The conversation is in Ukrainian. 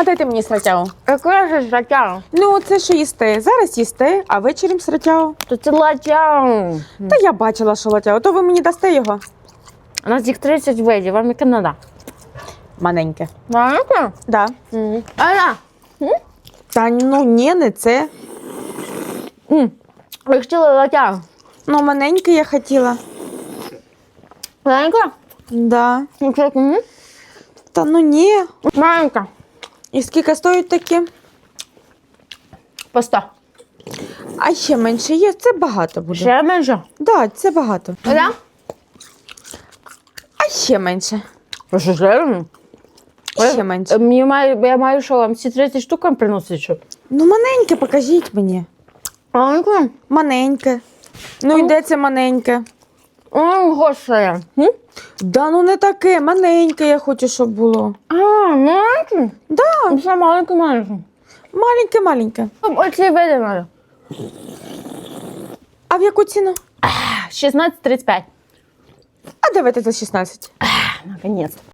А дайте мені сратягу. Яке ж життя? Ну, це що їсти. Зараз їсти, а вечором сратягу. То це латя. Та я бачила, що латягу. То ви мені дасте його. У нас їх 30 видів, вам яке надо? Маленьке. Маленьке? Да. Аля, Та ну ні, не це. ви хотіли латя. Ну, маленьке я хотіла. Маленька? Да. Ну, що, м? Та ну ні. Маленька. І скільки стоять такі? По 100. А ще менше є, це багато буде. Ще менше? Да, це багато. Аля? А ще менше. Ви що, серйозно? Ще менше. Мені маю, я маю що, вам ці 30 штук вам приносити, що? Ну, маленьке, покажіть мені. Маленька? Маленьке. Ну, і де це маленьке? О, гостре. Да, ну не таке, маленьке я хочу, щоб було. А, маленьке? Да, Все маленьке, маленьке. маленьке, маленьке. Оці види надо. А в яку ціну? 16.35. А давайте за 16. Наконец-то.